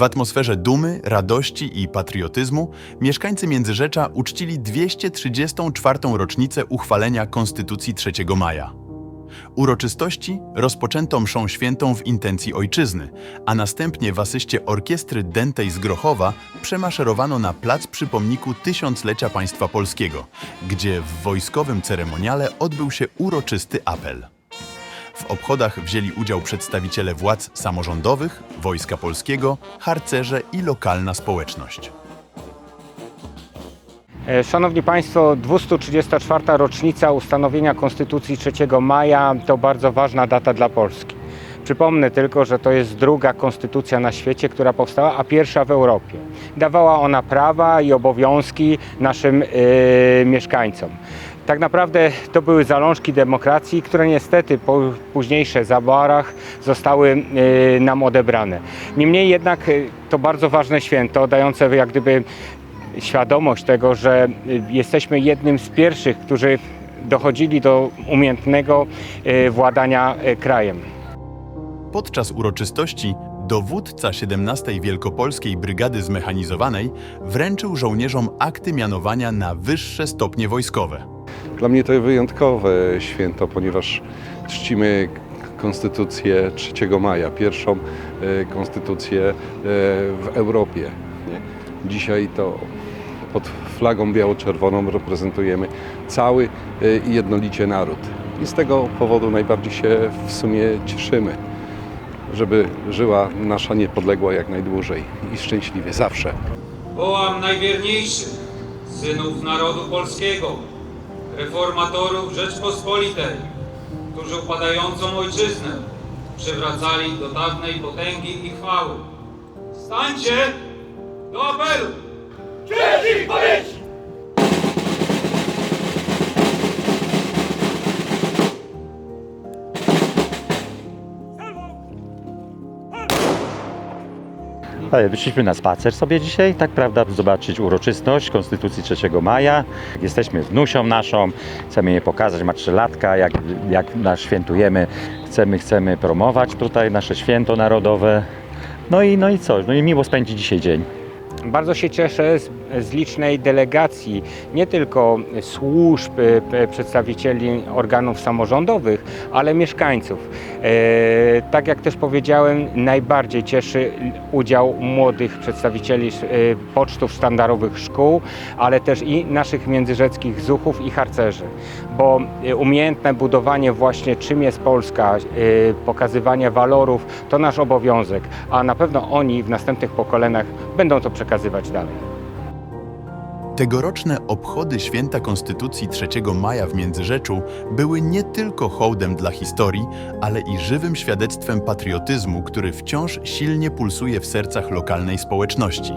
W atmosferze dumy, radości i patriotyzmu mieszkańcy Międzyrzecza uczcili 234. rocznicę uchwalenia Konstytucji 3 maja. Uroczystości rozpoczęto mszą świętą w intencji ojczyzny, a następnie w asyście orkiestry Dętej z Grochowa przemaszerowano na plac przy pomniku Tysiąclecia Państwa Polskiego, gdzie w wojskowym ceremoniale odbył się uroczysty apel. Obchodach wzięli udział przedstawiciele władz samorządowych, Wojska Polskiego, harcerze i lokalna społeczność. E, Szanowni Państwo, 234. rocznica ustanowienia Konstytucji 3 maja to bardzo ważna data dla Polski. Przypomnę tylko, że to jest druga konstytucja na świecie, która powstała, a pierwsza w Europie. Dawała ona prawa i obowiązki naszym e, mieszkańcom. Tak naprawdę to były zalążki demokracji, które niestety po późniejszych zaborach zostały e, nam odebrane. Niemniej jednak e, to bardzo ważne święto, dające jak gdyby świadomość tego, że y, jesteśmy jednym z pierwszych, którzy dochodzili do umiejętnego y, władania y, krajem. Podczas uroczystości dowódca 17 Wielkopolskiej Brygady Zmechanizowanej wręczył żołnierzom akty mianowania na wyższe stopnie wojskowe. Dla mnie to wyjątkowe święto, ponieważ czcimy Konstytucję 3 maja, pierwszą e, konstytucję e, w Europie. Dzisiaj to pod flagą biało-czerwoną reprezentujemy cały e, jednolicie naród. I z tego powodu najbardziej się w sumie cieszymy, żeby żyła nasza niepodległa jak najdłużej i szczęśliwie zawsze. Wołam najwierniejszych synów narodu polskiego, reformatorów Rzeczpospolitej, którzy upadającą ojczyznę przywracali do dawnej potęgi i chwały. Stańcie do apelu! Ale Wyszliśmy na spacer sobie dzisiaj, tak prawda, zobaczyć uroczystość Konstytucji 3 maja. Jesteśmy wnusią naszą, chcemy jej pokazać, ma trzylatka, jak, jak nas świętujemy. Chcemy, chcemy promować tutaj nasze święto narodowe. No i, no i co, no i miło spędzić dzisiaj dzień. Bardzo się cieszę z, z licznej delegacji, nie tylko służb, y, przedstawicieli organów samorządowych, ale mieszkańców. E, tak jak też powiedziałem, najbardziej cieszy udział młodych przedstawicieli y, pocztów sztandarowych szkół, ale też i naszych międzyrzeckich zuchów i harcerzy, bo y, umiejętne budowanie właśnie czym jest Polska, pokazywanie walorów to nasz obowiązek, a na pewno oni w następnych pokoleniach będą to przekazywać dalej. Tegoroczne obchody Święta Konstytucji 3 maja w Międzyrzeczu były nie tylko hołdem dla historii, ale i żywym świadectwem patriotyzmu, który wciąż silnie pulsuje w sercach lokalnej społeczności.